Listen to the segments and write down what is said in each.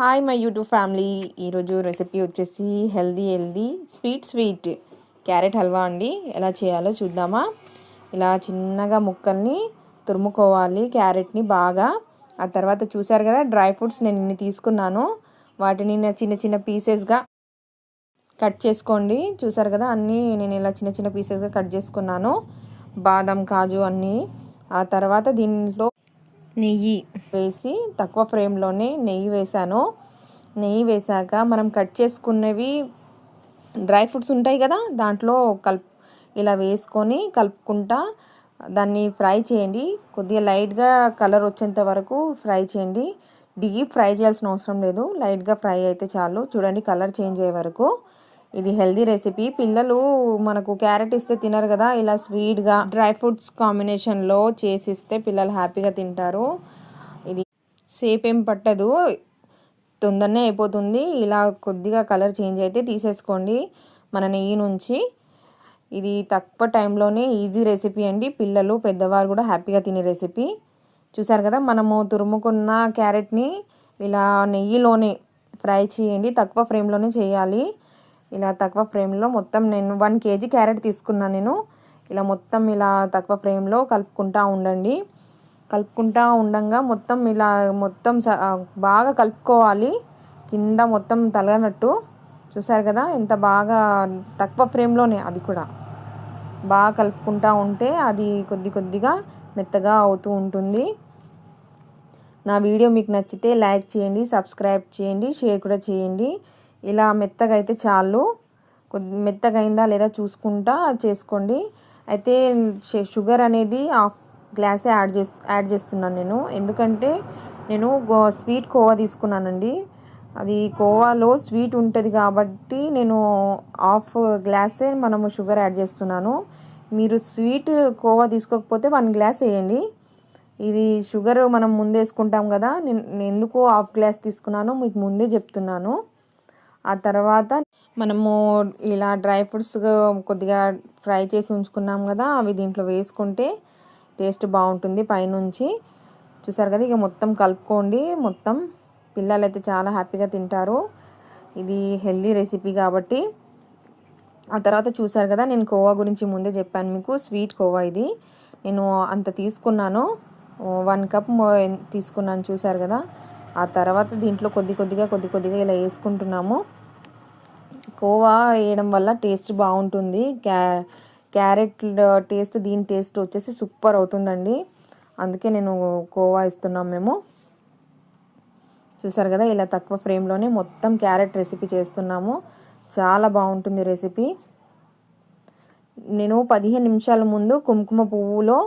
Hi my YouTube family ఈరోజు recipe వచ్చేసి healthy healthy sweet sweet carrot halwa అండి. ఎలా చేయాలో చూద్దామా? ఇలా చిన్నగా ముక్కల్ని తురుముకోవాలి క్యారెట్ని బాగా. ఆ తర్వాత చూసారు కదా డ్రై ఫ్రూట్స్ నేను ఇన్ని తీసుకున్నాను. వాటిని చిన్న చిన్న పీసెస్గా కట్ చేసుకోండి. చూసారు కదా అన్నీ నేను ఇలా చిన్న చిన్న పీసెస్గా కట్ చేసుకున్నాను. బాదం కాజు అన్నీ. ఆ తర్వాత దీంట్లో నెయ్యి. వేసి తక్కువ ఫ్రేమ్లోనే నెయ్యి వేసాను నెయ్యి వేసాక మనం కట్ చేసుకున్నవి డ్రై ఫ్రూట్స్ ఉంటాయి కదా దాంట్లో కలుపు ఇలా వేసుకొని కలుపుకుంటా దాన్ని ఫ్రై చేయండి. కొద్దిగా లైట్గా కలర్ వచ్చేంత వరకు ఫ్రై చేయండి. డీప్ ఫ్రై చేయాల్సిన అవసరం లేదు. లైట్గా ఫ్రై అయితే చాలు. చూడండి కలర్ చేంజ్ అయ్యే వరకు. ఇది హెల్దీ రెసిపీ. పిల్లలు మనకు క్యారెట్ ఇస్తే తినరు కదా ఇలా స్వీట్గా డ్రై ఫ్రూట్స్ కాంబినేషన్లో చేసి ఇస్తే పిల్లలు హ్యాపీగా తింటారు. ఇది సేప్ ఏం పట్టదు తొందరనే అయిపోతుంది. ఇలా కొద్దిగా కలర్ చేంజ్ అయితే తీసేసుకోండి మన నెయ్యి నుంచి. ఇది తక్కువ టైంలోనే ఈజీ రెసిపీ అండి. పిల్లలు పెద్దవారు కూడా హ్యాపీగా తినే రెసిపీ. చూసారు కదా మనము తురుముకున్న క్యారెట్ని ఇలా నెయ్యిలోనే ఫ్రై చేయండి. తక్కువ ఫ్లేమ్లోనే చేయాలి. ఇలా తక్కువ ఫ్రేమ్లో మొత్తం నేను వన్ కేజీ క్యారెట్ తీసుకున్నాను నేను. ఇలా మొత్తం ఇలా తక్కువ ఫ్రేమ్లో కలుపుకుంటా ఉండండి. కలుపుకుంటా ఉండంగా మొత్తం ఇలా మొత్తం బాగా కలుపుకోవాలి. కింద మొత్తం తలగనట్టు చూసారు కదా ఎంత బాగా తక్కువ ఫ్రేమ్లోనే అది కూడా. బాగా కలుపుకుంటా ఉంటే అది కొద్ది కొద్దిగా మెత్తగా అవుతూ ఉంటుంది. నా వీడియో మీకు నచ్చితే లైక్ చేయండి సబ్స్క్రైబ్ చేయండి షేర్ కూడా చేయండి. ఇలా మెత్తగా అయితే చాలు. కొద్ది మెత్తగా అయిందా లేదా చూసుకుంటా చేసుకోండి. అయితే షుగర్ అనేది హాఫ్ గ్లాసే యాడ్ చేస్ యాడ్ చేస్తున్నాను నేను. ఎందుకంటే నేను స్వీట్ కోవా తీసుకున్నానండి. అది కోవాలో స్వీట్ ఉంటుంది కాబట్టి నేను హాఫ్ గ్లాసే మనము షుగర్ యాడ్ చేస్తున్నాను. మీరు స్వీట్ కోవా తీసుకోకపోతే వన్ గ్లాస్ వేయండి. ఇది షుగర్ మనం ముందే వేసుకుంటాం కదా నేను ఎందుకు హాఫ్ గ్లాస్ తీసుకున్నానో మీకు ముందే చెప్తున్నాను. ఆ తర్వాత మనము ఇలా డ్రై ఫ్రూట్స్ కొద్దిగా ఫ్రై చేసి ఉంచుకున్నాం కదా అవి దీంట్లో వేసుకుంటే టేస్ట్ బాగుంటుంది పైనుంచి. చూసారు కదా ఇక మొత్తం కలుపుకోండి. మొత్తం పిల్లలు అయితే చాలా హ్యాపీగా తింటారు. ఇది హెల్దీ రెసిపీ కాబట్టి. ఆ తర్వాత చూసారు కదా నేను కోవా గురించి ముందే చెప్పాను మీకు. స్వీట్ కోవా ఇది. నేను అంత తీసుకున్నాను. వన్ కప్ తీసుకున్నాను చూసారు కదా. ఆ తర్వాత దీంట్లో కొద్ది కొద్దిగా కొద్ది కొద్దిగా ఇలా వేసుకుంటున్నాము. కోవా వేయడం వల్ల టేస్ట్ బాగుంటుంది. క్యా క్యారెట్ టేస్ట్ దీని టేస్ట్ వచ్చేసి సూపర్ అవుతుందండి. అందుకే నేను కోవా ఇస్తున్నాం మేము. చూసారు కదా ఇలా తక్కువ ఫ్రేమ్లోనే మొత్తం క్యారెట్ రెసిపీ చేస్తున్నాము. చాలా బాగుంటుంది రెసిపీ. నేను పదిహేను నిమిషాల ముందు కుంకుమ పువ్వులో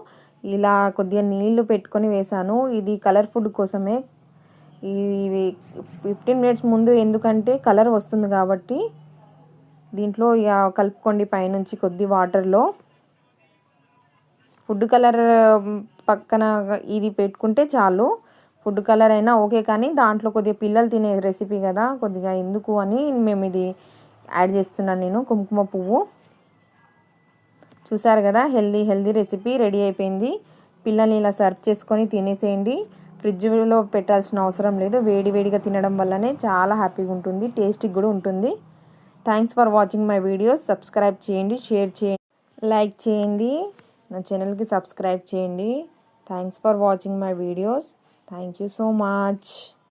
ఇలా కొద్దిగా నీళ్ళు పెట్టుకొని వేశాను. ఇది కలర్ ఫుడ్ కోసమే. ఇది ఫిఫ్టీన్ మినిట్స్ ముందు ఎందుకంటే కలర్ వస్తుంది కాబట్టి దీంట్లో ఇక కలుపుకోండి పైనుంచి కొద్ది వాటర్లో. ఫుడ్ కలర్ పక్కన ఇది పెట్టుకుంటే చాలు. ఫుడ్ కలర్ అయినా ఓకే కానీ దాంట్లో కొద్దిగా పిల్లలు తినే రెసిపీ కదా కొద్దిగా ఎందుకు అని మేము ఇది యాడ్ చేస్తున్నాను నేను కుంకుమ పువ్వు. చూసారు కదా హెల్దీ హెల్దీ రెసిపీ రెడీ అయిపోయింది. పిల్లల్ని ఇలా సర్వ్ చేసుకొని తినేసేయండి. ఫ్రిడ్జ్లో పెట్టాల్సిన అవసరం లేదు వేడి వేడిగా తినడం వల్లనే చాలా హ్యాపీగా ఉంటుంది టేస్టీ కూడా ఉంటుంది. Thanks for watching my videos subscribe చేయండి షేర్ చేయండి లైక్ చేయండి. నా ఛానల్కి సబ్స్క్రైబ్ చేయండి. Thanks for watching my videos thank you so much